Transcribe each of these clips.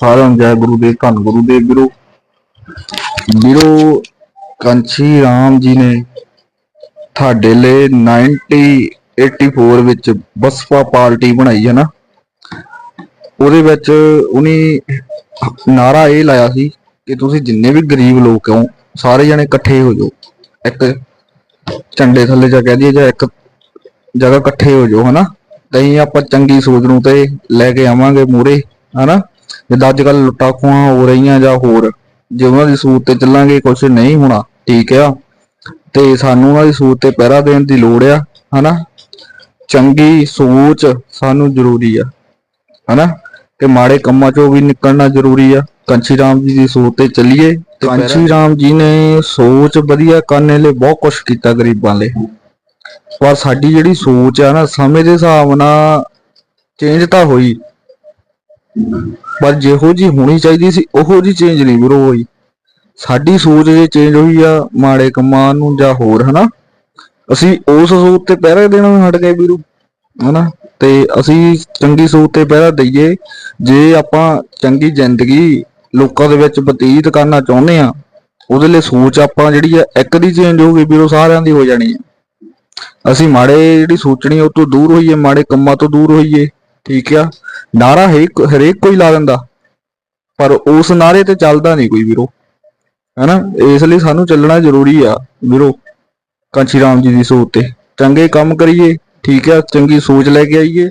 ਸਾਰਿਆਂ ਨੂੰ ਜੈ ਗੁਰੂ ਦੇਵ ਧੰਨ ਗੁਰੂ ਦੇਵ ਵੀਰੋ। ਵੀਰੋ, ਕੰਚੀ ਰਾਮ ਜੀ ਨੇ ਤੁਹਾਡੇ ਲਈ 1984 ਵਿੱਚ ਬਸਪਾ ਪਾਰਟੀ ਬਣਾਈ ਹੈ ਨਾ। ਉਹਦੇ ਵਿੱਚ ਉਹਨੇ ਨਾਰਾ ਇਹ ਲਾਇਆ ਸੀ ਕਿ ਤੁਸੀਂ ਜਿੰਨੇ ਵੀ ਗਰੀਬ ਲੋਕ ਹੋ, ਸਾਰੇ ਜਣੇ ਇਕੱਠੇ ਹੋ ਜਾਓ। ਇੱਕ ਝੰਡੇ ਥੱਲੇ ਜਾ ਕਹਿ ਦਈਏ ਜਾਂ ਇੱਕ ਜਗ੍ਹਾ ਇਕੱਠੇ ਹੋ ਜਾਓ, ਹਨਾ। ਤਹੀਂ ਆਪਾਂ ਚੰਗੀ ਸੋਚ ਨੂੰ ਤੇ ਲੈ ਕੇ ਆਵਾਂਗੇ ਮੂਰੇ ਹਨਾ। ਜਿੱਦਾਂ ਅੱਜ ਕੱਲ ਲੁੱਟਾਂ ਖੋਹਾਂ ਹੋ ਰਹੀਆਂ ਜਾਂ ਹੋਰ ਜੇ ਉਹਨਾਂ ਦੀ ਸੂਤ ਤੇ ਚੱਲਾਂਗੇ ਕੁਝ ਨਹੀਂ ਹੋਣਾ ਠੀਕ ਆ। ਤੇ ਸਾਨੂੰ ਉਹਨਾਂ ਦੀ ਸੂਤ ਤੇ ਪਹਿਰਾ ਦੇਣ ਦੀ ਲੋੜ ਆ ਹਨਾ? ਚੰਗੀ ਸੋਚ ਸਾਨੂੰ ਜ਼ਰੂਰੀ ਆ ਹਨਾ? ਤੇ ਮਾੜੇ ਕੰਮਾਂ ਚੋਂ ਵੀ ਨਿਕਲਣਾ ਜ਼ਰੂਰੀ ਆ। ਕੰਚੀ ਰਾਮ ਜੀ ਦੀ ਸੋਚ ਤੇ ਚੱਲੀਏ ਤੇ ਕੰਚੀ ਰਾਮ ਜੀ ਨੇ ਸੋਚ ਵਧੀਆ ਕਰਨੇ ਲਈ ਬਹੁਤ ਕੁਝ ਕੀਤਾ ਗਰੀਬਾਂ ਲਈ। ਪਰ ਸਾਡੀ ਜਿਹੜੀ ਸੋਚ ਆ ਨਾ ਸਮੇਂ ਦੇ ਹਿਸਾਬ ਨਾਲ ਚੇਂਜ ਤਾਂ ਹੋਈ ਪਰ ਜਿਹੋ ਜੀ ਹੋਣੀ ਚਾਹੀਦੀ ਸੀ, ਉਹੋ ਜੀ ਚੇਂਜ ਨਹੀਂ ਵੀਰੋ ਹੋਈ। ਸਾਡੀ ਸੋਚ ਜੇ ਚੇਂਜ ਹੋਈ ਆ, ਮਾੜੇ ਕੰਮਾਂ ਨੂੰ ਜਾਂ ਹੋਰ, ਹਨਾ? ਅਸੀਂ ਉਸ ਸੋਚ ਤੇ ਪਹਿਰਾ ਦੇਣਾ ਹਟ ਗਏ ਵੀਰੋ, ਹਨਾ? ਤੇ ਅਸੀਂ ਚੰਗੀ ਸੋਚ ਤੇ ਪਹਿਰਾ ਦਈਏ। ਜੇ ਆਪਾਂ ਚੰਗੀ ਜ਼ਿੰਦਗੀ ਲੋਕਾਂ ਦੇ ਵਿੱਚ ਬਤੀਤ ਕਰਨਾ ਚਾਹੁੰਦੇ ਆ, ਉਹਦੇ ਲਈ ਸੋਚ ਆਪਾਂ ਜਿਹੜੀ ਆ, ਇੱਕ ਦੀ ਚੇਂਜ ਹੋ ਗਈ ਵੀਰੋ, ਸਾਰਿਆਂ ਦੀ ਹੋ ਜਾਣੀ ਆ। ਅਸੀਂ ਮਾੜੇ ਜਿਹੜੀ ਸੋਚਣੀ ਉਹ ਤੋਂ ਦੂਰ ਹੋਈਏ, ਮਾੜੇ ਕੰਮਾਂ ਤੋਂ ਦੂਰ ਹੋਈਏ। ਠੀਕ ਆ? ਨਾਰਾ ਹਰੇਕ ਹਰੇਕ ਕੋਈ ਲਾ ਦਿੰਦਾ। ਪਰ ਉਸ ਨਾਰੇ ਤੇ ਚੱਲਦਾ ਨਹੀਂ ਕੋਈ ਵੀਰੋ। ਹੈਨਾ? ਇਸ ਲਈ ਸਾਨੂੰ ਚੱਲਣਾ ਜ਼ਰੂਰੀ ਆ ਵੀਰੋ ਕਾਂਚੀ ਰਾਮ ਜੀ ਦੀ ਸੋਚ ਤੇ। ਚੰਗੇ ਕੰਮ ਕਰੀਏ, ਠੀਕ ਆ? ਚੰਗੀ ਸੋਚ ਲੈ ਕੇ ਆਈਏ।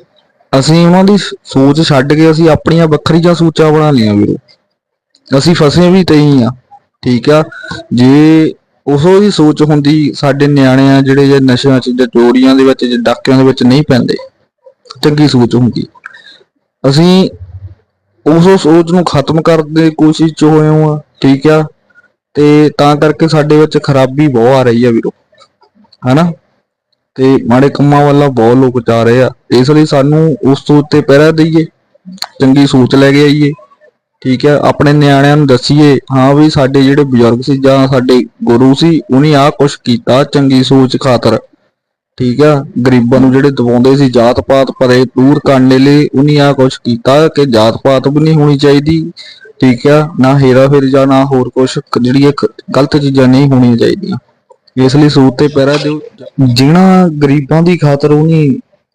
ਅਸੀਂ ਉਹਨਾਂ ਦੀ ਸੋਚ ਛੱਡ ਕੇ ਅਸੀਂ ਆਪਣੀਆਂ ਵੱਖਰੀਆਂ ਸੋਚਾਂ ਬਣਾ ਲਈਆਂ ਵੀਰੋ। ਅਸੀਂ ਫਸੇ ਵੀ ਤੇ ਹੀ ਆ, ਠੀਕ ਆ? ਜੇ ਉਹੋ ਹੀ ਸੋਚ ਹੁੰਦੀ ਸਾਡੇ ਨਿਆਣੇ ਆ ਜਿਹੜੇ ਜੇ ਨਸ਼ਿਆਂ 'ਚ ਜਾਂ ਚੋਰੀਆਂ ਦੇ ਵਿੱਚ ਜਾਂ ਡਾਕਿਆਂ ਦੇ ਵਿੱਚ ਨਹੀਂ ਪੈਂਦੇ ਚੰਗੀ ਸੋਚ ਹੁੰਦੀ ਅਸੀਂ ਉਸ ਸੋਚ ਨੂੰ ਖਤਮ ਕਰਨ ਦੀ ਕੋਸ਼ਿਸ਼ 'ਚ ਹੋਏ ਹਾਂ, ਠੀਕ ਆ? ਤੇ ਤਾਂ ਕਰਕੇ ਸਾਡੇ ਵਿੱਚ ਖਰਾਬੀ ਬਹੁਤ ਆ ਰਹੀ ਆ ਵੀਰੋ, ਹਨਾ? ਤੇ ਮਾੜੇ ਕੰਮਾਂ ਵੱਲ ਬਹੁਤ ਲੋਕ ਜਾ ਰਹੇ ਆ। ਇਸ ਲਈ ਸਾਨੂੰ ਉਸ ਸੋਚ ਤੇ ਪਹਿਰਾ ਦਈਏ, ਚੰਗੀ ਸੋਚ ਲੈ ਕੇ ਆਈਏ, ਠੀਕ ਹੈ ਆਪਣੇ ਨਿਆਣਿਆਂ ਨੂੰ ਦੱਸੀਏ, ਹਾਂ ਵੀ ਸਾਡੇ ਜਿਹੜੇ ਬਜ਼ੁਰਗ ਸੀ ਜਾਂ ਸਾਡੇ ਗੁਰੂ ਸੀ, ਉਹਨੇ ਆਹ ਕੁਛ ਕੀਤਾ ਚੰਗੀ ਸੋਚ ਖਾਤਰ। ਠੀਕ ਆ, ਗਰੀਬਾਂ ਨੂੰ ਜਿਹੜੇ ਦਬਾਉਂਦੇ ਸੀ ਜਾਤ ਪਾਤ ਪਰੇ ਦੂਰ ਕਰਨ ਲਈ, ਉਹਨੇ ਆਹ ਕੁਛ ਕੀਤਾ ਕਿ ਜਾਤ ਪਾਤ ਵੀ ਨਹੀਂ ਹੋਣੀ ਚਾਹੀਦੀ, ਠੀਕ ਆ, ਨਾ ਹੇਰਾ ਫੇਰ ਜਾਂ ਨਾ ਹੋਰ ਕੁਛ ਜਿਹੜੀ ਇੱਕ ਗਲਤ ਚੀਜ਼ਾਂ ਨਹੀਂ ਹੋਣੀਆਂ ਚਾਹੀਦੀਆਂ। ਇਸ ਲਈ ਸੂਤ ਤੇ ਪਹਿਰਾ ਦਿਓ ਜਿਨ੍ਹਾਂ ਗਰੀਬਾਂ ਦੀ ਖਾਤਰ ਉਹਨੇ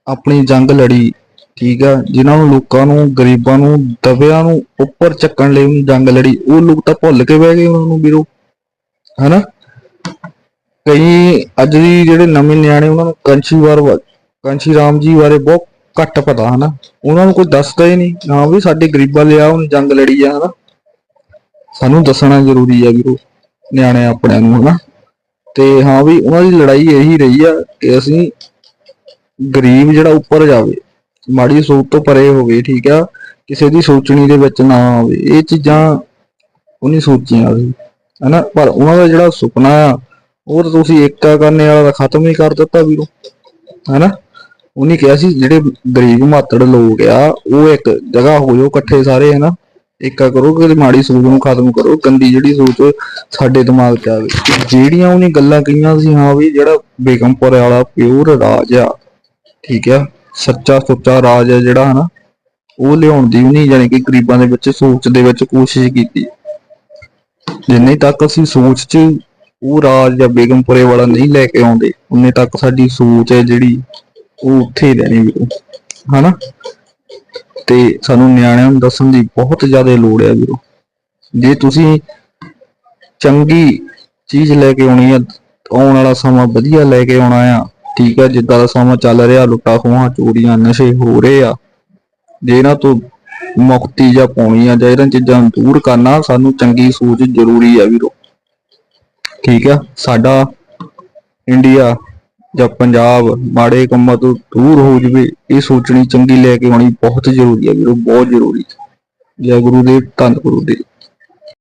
ਆਪਣੀ ਜੰਗ ਲੜੀ, ਠੀਕ ਆ, ਜਿਨ੍ਹਾਂ ਨੂੰ ਲੋਕਾਂ ਨੂੰ, ਗਰੀਬਾਂ ਨੂੰ ਦਬਿਆਂ ਨੂੰ ਉੱਪਰ ਚੱਕਣ ਲਈ ਉਹਨੇ ਜੰਗ ਲੜੀ, ਉਹ ਲੋਕ ਤਾਂ ਭੁੱਲ ਕੇ ਬਹਿ ਗਏ ਉਹਨਾਂ ਨੂੰ ਵੀਰੋ, ਹਨਾ? ਕਈ ਅੱਜ ਦੀ ਜਿਹੜੇ ਨਵੇਂ ਨਿਆਣੇ ਉਹਨਾਂ ਨੂੰ ਕੰਚੀ ਵਾਰ ਕੰਚੀ ਰਾਮ ਜੀ ਬਾਰੇ ਬਹੁਤ ਘੱਟ ਪਤਾ, ਹਨਾ? ਉਹਨਾਂ ਨੂੰ ਕੋਈ ਦੱਸਦਾ ਹੀ ਨਹੀਂ। ਹਾਂ ਵੀ ਸਾਡੇ ਗਰੀਬਾਂ ਲਿਆ ਆ ਜੰਗ ਲੜੀ ਆ, ਹਨਾ? ਸਾਨੂੰ ਦੱਸਣਾ ਜ਼ਰੂਰੀ ਆ ਵੀਰੋ, ਨਿਆਣੇ ਆਪਣਿਆਂ ਨੂੰ, ਹਨਾ? ਤੇ ਹਾਂ ਵੀ ਉਹਨਾਂ ਦੀ ਲੜਾਈ ਇਹੀ ਰਹੀ ਆ ਕਿ ਅਸੀਂ ਗਰੀਬ ਜਿਹੜਾ ਉੱਪਰ ਜਾਵੇ, ਮਾੜੀ ਸੋਚ ਤੋਂ ਪਰੇ ਹੋਵੇ, ਠੀਕ ਆ? ਕਿਸੇ ਦੀ ਸੋਚਣੀ ਦੇ ਵਿੱਚ ਨਾ ਆਵੇ। ਇਹ ਚੀਜ਼ਾਂ ਉਹਨੇ ਸੋਚੀਆਂ ਸੀ, ਹਨਾ? ਪਰ ਉਹਨਾਂ ਦਾ ਜਿਹੜਾ ਸੁਪਨਾ ਆ ਉਹ ਤਾਂ ਤੁਸੀਂ ਏਕਤਾ ਕਰਨੇ ਵਾਲਾ ਤਾਂ ਖਤਮ ਹੀ ਕਰ ਦਿੱਤਾ ਵੀਰੋ। ਹਨਾ? ਉਹਨੇ ਕਿਹਾ ਸੀ, ਜਿਹੜੇ ਗਰੀਬ ਮਾਤੜ ਲੋਕ ਆ, ਉਹ ਇੱਕ ਜਗ੍ਹਾ ਹੋ ਜਾਓ ਇਕੱਠੇ ਸਾਰੇ, ਹਨਾ? ਏਕਾ ਕਰੋ ਕਿ ਮਾੜੀ ਸੋਚ ਨੂੰ ਖਤਮ ਕਰੋ, ਗੰਦੀ ਜਿਹੜੀ ਸੋਚ ਸਾਡੇ ਦਿਮਾਗ 'ਚ ਆਵੇ। ਜਿਹੜੀਆਂ ਉਹਨੇ ਗੱਲਾਂ ਕਹੀਆਂ ਸੀ, ਹਾਂ ਵੀ ਜਿਹੜਾ ਬੇਗਮਪੁਰ ਵਾਲਾ ਪਿਓਰ ਰਾਜ ਆ, ਠੀਕ ਆ, ਸੱਚਾ ਸੁੱਚਾ ਰਾਜ ਆ ਜਿਹੜਾ, ਹਨਾ? ਉਹ ਲਿਆਉਣ ਦੀ ਵੀ ਨਹੀਂ ਜਾਣੀ ਕਿ ਗਰੀਬਾਂ ਦੇ ਵਿੱਚ, ਸੋਚ ਦੇ ਵਿੱਚ ਕੋਸ਼ਿਸ਼ ਕੀਤੀ। ਜਿੰਨੇ ਤੱਕ ਅਸੀਂ ਸੋਚ 'ਚ ਉਹ ਰਾਜ ਜਾਂ ਬੇਗਮਪੁਰੇ ਵਾਲਾ ਨਹੀਂ ਲੈ ਕੇ ਆਉਂਦੇ। ਉਨੇ ਤੱਕ ਸਾਡੀ ਸੋਚ ਹੈ ਜਿਹੜੀ ਉਹ ਉੱਥੇ ਹੀ ਰਹਿਣੀ ਵੀਰੋ। ਹਨਾ? ਤੇ ਸਾਨੂੰ ਨਿਆਣਿਆਂ ਨੂੰ ਦੱਸਣ ਦੀ ਬਹੁਤ ਜ਼ਿਆਦਾ ਲੋੜ ਹੈ ਵੀਰੋ। ਜੇ ਤੁਸੀਂ ਚੰਗੀ ਚੀਜ਼ ਲੈ ਕੇ ਆਉਣੀ ਆ ਆਉਣ ਵਾਲਾ ਸਮਾਂ ਵਧੀਆ ਲੈ ਕੇ ਆਉਣਾ ਆ, ਠੀਕ ਆ ਜਿੱਦਾਂ ਦਾ ਸਮਾਂ ਚੱਲ ਰਿਹਾ, ਲੁੱਟਾਂ ਖੋਹਾਂ, ਚੋਰੀਆਂ, ਨਸ਼ੇ ਹੋ ਰਹੇ ਆ, ਜੇ ਇਹਨਾਂ ਤੋਂ ਮੁਕਤੀ ਜਾਂ ਪਾਉਣੀ ਆ ਜਾਂ ਇਹਨਾਂ ਚੀਜ਼ਾਂ ਨੂੰ ਦੂਰ ਕਰਨਾ, ਸਾਨੂੰ ਚੰਗੀ ਸੋਚ ਜ਼ਰੂਰੀ ਆ ਵੀਰੋ। ਠੀਕ ਆ? ਸਾਡਾ ਇੰਡੀਆ ਜਾਂ ਪੰਜਾਬ ਮਾੜੇ ਕੰਮਾਂ ਤੋਂ ਦੂਰ ਹੋ ਜਵੇ, ਇਹ ਸੋਚਣੀ ਚੰਗੀ ਲੈ ਕੇ ਆਉਣੀ ਬਹੁਤ ਜ਼ਰੂਰੀ ਹੈ ਵੀਰੋ, ਬਹੁਤ ਜ਼ਰੂਰੀ। ਜੈ ਗੁਰੂ ਦੇਵ, ਧੰਨ ਗੁਰੂ ਦੇਵ।